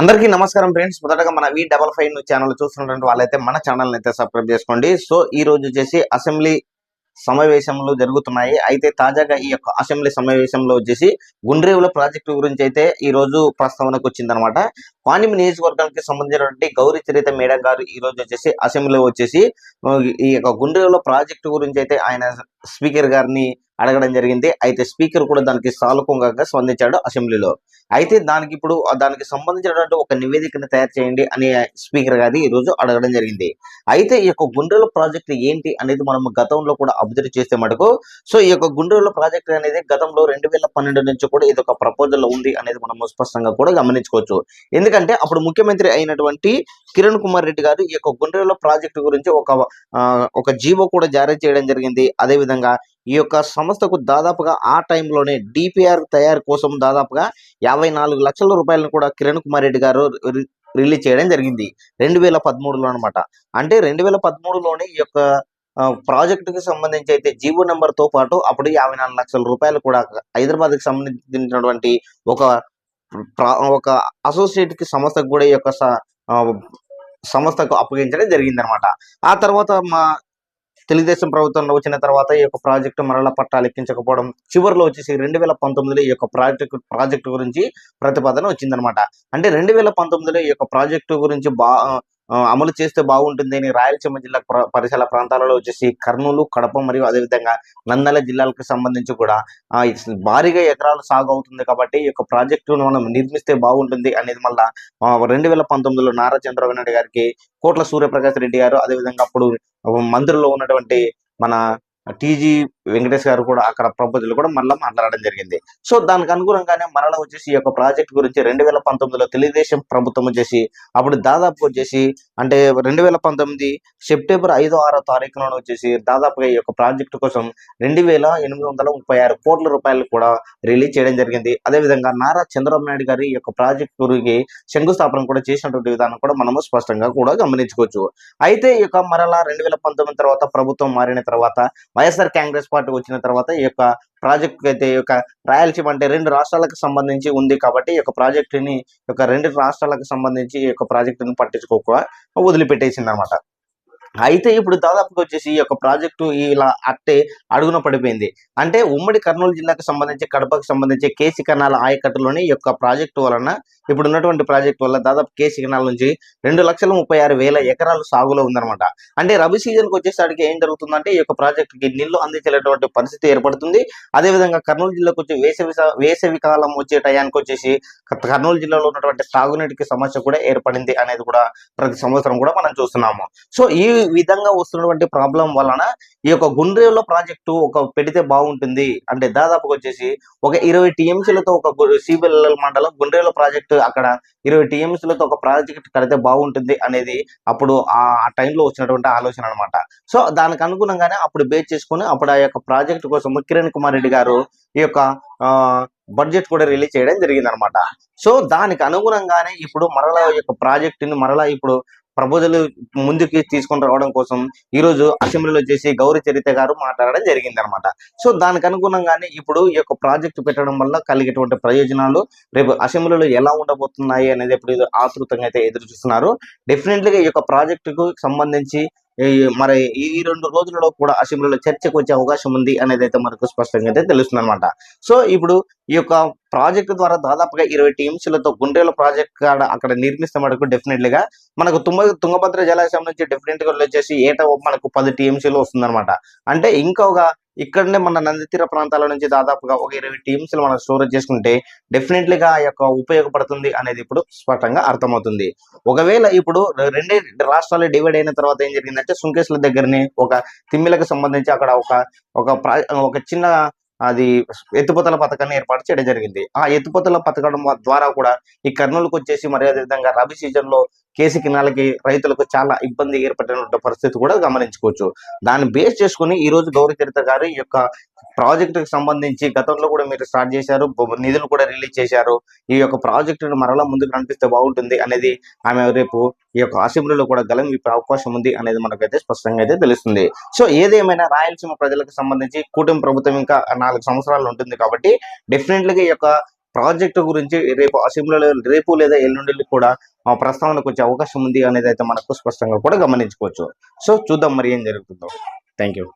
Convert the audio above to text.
అందరికీ నమస్కారం ఫ్రెండ్స్. మొదటగా మన వి డబల్ ఫైవ్ ఛానల్ చూస్తున్నటువంటి వాళ్ళైతే మన ఛానల్ని అయితే సబ్స్క్రైబ్ చేసుకోండి. సో ఈ రోజు వచ్చేసి అసెంబ్లీ సమావేశంలో జరుగుతున్నాయి. అయితే తాజాగా ఈ యొక్క అసెంబ్లీ సమావేశంలో వచ్చేసి గుండ్రేవుల ప్రాజెక్టు గురించి అయితే ఈ రోజు ప్రస్తావనకు వచ్చిందనమాట. పాణిమి నియోజకవర్గానికి సంబంధించినటువంటి గౌరీ చరిత మేడం గారు ఈ రోజు వచ్చేసి అసెంబ్లీలో వచ్చేసి ఈ యొక్క గుండ్రేవుల ప్రాజెక్టు గురించి అయితే ఆయన స్పీకర్ గారిని అడగడం జరిగింది. అయితే స్పీకర్ కూడా దానికి సానుకూలంగా స్పందించాడు అసెంబ్లీలో. అయితే దానికి ఇప్పుడు దానికి సంబంధించినటువంటి ఒక నివేదికను తయారు చేయండి అని స్పీకర్ గారి ఈ రోజు అడగడం జరిగింది. అయితే ఈ యొక్క గుండ్రల ప్రాజెక్ట్ ఏంటి అనేది మనం గతంలో కూడా అబ్జర్వ్ చేస్తే మటుకు సో ఈ యొక్క గుండ్రల ప్రాజెక్ట్ అనేది గతంలో రెండు వేల పన్నెండు నుంచి కూడా ఇది ఒక ప్రపోజల్ ఉంది అనేది మనం స్పష్టంగా కూడా గమనించుకోవచ్చు. ఎందుకంటే అప్పుడు ముఖ్యమంత్రి అయినటువంటి కిరణ్ కుమార్ రెడ్డి గారు ఈ యొక్క గుండ్రల ప్రాజెక్టు గురించి ఒక ఒక జీవో కూడా జారీ చేయడం జరిగింది. అదే విధంగా ఈ యొక్క సంస్థకు దాదాపుగా ఆ టైంలోనే డిపిఆర్ తయారు కోసం దాదాపుగా యాభై నాలుగు లక్షల రూపాయలను కూడా కిరణ్ కుమార్ రెడ్డి గారు రి- రిలీజ్ చేయడం జరిగింది. రెండు వేల పదమూడులో అనమాట అంటే రెండు వేల పదమూడులోనే ఈ యొక్క ప్రాజెక్టుకి సంబంధించి అయితే జీవో నెంబర్తో పాటు అప్పుడు యాభై నాలుగు లక్షల రూపాయలు కూడా హైదరాబాద్కి సంబంధించినటువంటి ఒక ప్రా- ఒక అసోసియేట్కి సంస్థకు కూడా ఈ యొక్క సంస్థకు అప్పగించడం జరిగింది అనమాట ఆ తర్వాత మా తెలుగుదేశం ప్రభుత్వంలో వచ్చిన తర్వాత ఈ యొక్క ప్రాజెక్టు మరలా పట్టాలు ఎక్కించకపోవడం చివరిలో వచ్చేసి రెండు వేల పంతొమ్మిదిలో ఈ యొక్క ప్రాజెక్టు ప్రాజెక్టు గురించి ప్రతిపాదన వచ్చిందనమాట అంటే రెండు వేల పంతొమ్మిదిలో ఈ యొక్క ప్రాజెక్టు గురించి బా అమలు చేస్తే బాగుంటుంది అని రాయలసీమ జిల్లా పరిసర ప్రాంతాలలో వచ్చేసి కర్నూలు కడప మరియు అదేవిధంగా నందల జిల్లాలకు సంబంధించి కూడా భారీగా ఎకరాలు సాగు అవుతుంది కాబట్టి ఈ యొక్క ప్రాజెక్టును మనం నిర్మిస్తే బాగుంటుంది అనేది మళ్ళా రెండు వేల పంతొమ్మిదిలో నారా చంద్రబాబు నాయుడు గారికి కోట్ల సూర్యప్రకాష్ రెడ్డి గారు అదేవిధంగా అప్పుడు మంత్రుల్లో ఉన్నటువంటి మన టీజీ వెంకటేష్ గారు కూడా అక్కడ ప్రపోజల్ కూడా మళ్ళీ మాట్లాడడం జరిగింది. సో దానికి అనుగుణంగానే మరలా వచ్చేసి ఈ యొక్క ప్రాజెక్ట్ గురించి రెండు వేల పంతొమ్మిదిలో తెలుగుదేశం ప్రభుత్వం వచ్చేసి అప్పుడు దాదాపు వచ్చేసి అంటే రెండు వేల పంతొమ్మిది సెప్టెంబర్ ఐదో ఆరో తారీఖున వచ్చేసి దాదాపుగా ఈ యొక్క ప్రాజెక్టు కోసం రెండు వేల ఎనిమిది వందల ముప్పై ఆరు కోట్ల రూపాయలు కూడా రిలీజ్ చేయడం జరిగింది. అదేవిధంగా నారా చంద్రబాబు నాయుడు గారి ఈ యొక్క ప్రాజెక్ట్ గురికి శంకుస్థాపన కూడా చేసినటువంటి విధానం కూడా మనము స్పష్టంగా కూడా గమనించుకోవచ్చు. అయితే ఈ యొక్క మరలా రెండు వేల పంతొమ్మిది తర్వాత ప్రభుత్వం మారిన తర్వాత వైఎస్ఆర్ కాంగ్రెస్ పార్టీ వచ్చిన తర్వాత ఈ యొక్క ప్రాజెక్ట్ అయితే ఈ యొక్క రాయలసీమ అంటే రెండు రాష్ట్రాలకు సంబంధించి ఉంది కాబట్టి ఈ యొక్క ప్రాజెక్టుని యొక్క రెండు రాష్ట్రాలకు సంబంధించి ఈ యొక్క ప్రాజెక్టుని పట్టించుకోక వదిలిపెట్టేసింది అనమాట అయితే ఇప్పుడు దాదాపుగా వచ్చేసి ఈ యొక్క ప్రాజెక్టు ఇలా అట్టే అడుగున పడిపోయింది. అంటే ఉమ్మడి కర్నూలు జిల్లాకు సంబంధించి కడపకు సంబంధించి కేసీ కనాల ఆయకట్టులోని ఈ యొక్క ప్రాజెక్టు వలన ఇప్పుడు ఉన్నటువంటి ప్రాజెక్టు వల్ల దాదాపు కే కెనాల్ నుంచి రెండు లక్షల ముప్పై ఆరు వేల ఎకరాలు సాగులో ఉందన్నమాట. అంటే రబీ సీజన్కి వచ్చేసరికి ఏం జరుగుతుందంటే ఈ యొక్క ప్రాజెక్టుకి నీళ్ళు అందించేటువంటి పరిస్థితి ఏర్పడుతుంది. అదేవిధంగా కర్నూలు జిల్లాకు వచ్చి వేసవి వేసవి కాలం వచ్చే టయానికి వచ్చేసి కర్నూలు జిల్లాలో ఉన్నటువంటి సాగునీటికి సమస్య కూడా ఏర్పడింది అనేది కూడా ప్రతి సంవత్సరం కూడా మనం చూస్తున్నాము. సో ఈ విధంగా వస్తున్నటువంటి ప్రాబ్లం వలన ఈ యొక్క గుండ్రేవులో ప్రాజెక్టు ఒక పెడితే బాగుంటుంది. అంటే దాదాపుగా వచ్చేసి ఒక ఇరవై టీఎంసీలతో ఒక సిబిఎల్ మండలం గుండ్రేవుల ప్రాజెక్టు అక్కడ ఇరవై టీఎంసీలతో ఒక ప్రాజెక్ట్ కడితే బాగుంటుంది అనేది అప్పుడు ఆ టైంలో వచ్చినటువంటి ఆలోచన అనమాట సో దానికి అనుగుణంగానే అప్పుడు బేస్ చేసుకుని అప్పుడు ఆ యొక్క ప్రాజెక్ట్ కోసం కిరణ్ కుమార్ రెడ్డి గారు ఈ యొక్క బడ్జెట్ కూడా రిలీజ్ చేయడం జరిగింది అనమాట సో దానికి అనుగుణంగానే ఇప్పుడు మరలా యొక్క ప్రాజెక్ట్ని మరలా ఇప్పుడు ప్రపోజల్ ముందుకి తీసుకొని రావడం కోసం ఈ రోజు అసెంబ్లీలో చేసి గౌరీ చరిత గారు మాట్లాడడం జరిగింది అనమాట సో దానికి అనుగుణంగానే ఇప్పుడు ఈ యొక్క ప్రాజెక్ట్ పెట్టడం వల్ల కలిగేటువంటి ప్రయోజనాలు రేపు అసెంబ్లీలో ఎలా ఉండబోతున్నాయి అనేది ఇప్పుడు ఆతృతంగా అయితే ఎదురు చూస్తున్నారు. డెఫినెట్లీగా ఈ యొక్క ప్రాజెక్టుకు సంబంధించి మరి ఈ రెండు రోజులలో కూడా అసెంబ్లీలో చర్చకు వచ్చే అవకాశం ఉంది అనేది అయితే మనకు స్పష్టంగా అయితే తెలుస్తుంది అనమాట సో ఇప్పుడు ఈ యొక్క ప్రాజెక్టు ద్వారా దాదాపుగా ఇరవై టీఎంసీలతో గుండెల ప్రాజెక్ట్ కాడ అక్కడ నిర్మిస్తే మనకు డెఫినెట్లీగా మనకు తుంగ తుంగభద్ర జలాశయం నుంచి డెఫినెట్గా వచ్చేసి ఏటా మనకు పది టీఎంసీలు వస్తుందన్నమాట. అంటే ఇంకా ఒక ఇక్కడనే మన నందితీర ప్రాంతాల నుంచి దాదాపుగా ఒక ఇరవై టీమ్స్ మనం స్టోరేజ్ చేసుకుంటే డెఫినెట్లీగా ఆ యొక్క ఉపయోగపడుతుంది అనేది ఇప్పుడు స్పష్టంగా అర్థమవుతుంది. ఒకవేళ ఇప్పుడు రెండే రాష్ట్రాలు డివైడ్ అయిన తర్వాత ఏం జరిగిందంటే సుంకేశ్ల దగ్గరనే ఒక తిమ్మిలకు సంబంధించి అక్కడ ఒక ఒక ఒక చిన్న అది ఎత్తుపోతల పథకాన్ని ఏర్పాటు చేయడం జరిగింది. ఆ ఎత్తుపోతల పథకం ద్వారా కూడా ఈ కర్నూలుకు వచ్చేసి మరి అదేవిధంగా రబీ సీజన్లో కేసీ కినాలకి రైతులకు చాలా ఇబ్బంది ఏర్పడినటువంటి పరిస్థితి కూడా గమనించుకోవచ్చు. దాన్ని బేస్ చేసుకుని ఈ రోజు గౌరీ చరిత గారు ఈ యొక్క ప్రాజెక్టుకి సంబంధించి గతంలో కూడా మీరు స్టార్ట్ చేశారు నిధులు కూడా రిలీజ్ చేశారు. ఈ యొక్క ప్రాజెక్టును మరలా ముందుకు నడిపిస్తే బాగుంటుంది అనేది ఆమె రేపు ఈ యొక్క అసెంబ్లీలో కూడా గలం ఈ అవకాశం ఉంది అనేది మనకైతే స్పష్టంగా అయితే తెలుస్తుంది. సో ఏదేమైనా రాయలసీమ ప్రజలకు సంబంధించి కూటమి ప్రభుత్వం ఇంకా నాలుగు సంవత్సరాలు ఉంటుంది కాబట్టి డెఫినెట్లీగా ఈ యొక్క ప్రాజెక్టు గురించి రేపు అసెంబ్లీలో రేపు లేదా ఎల్లుండి కూడా ఆ ప్రస్తావనకు వచ్చే అవకాశం ఉంది అనేది అయితే మనకు స్పష్టంగా కూడా గమనించుకోవచ్చు. సో చూద్దాం మరి ఏం జరుగుతుందో. Thank you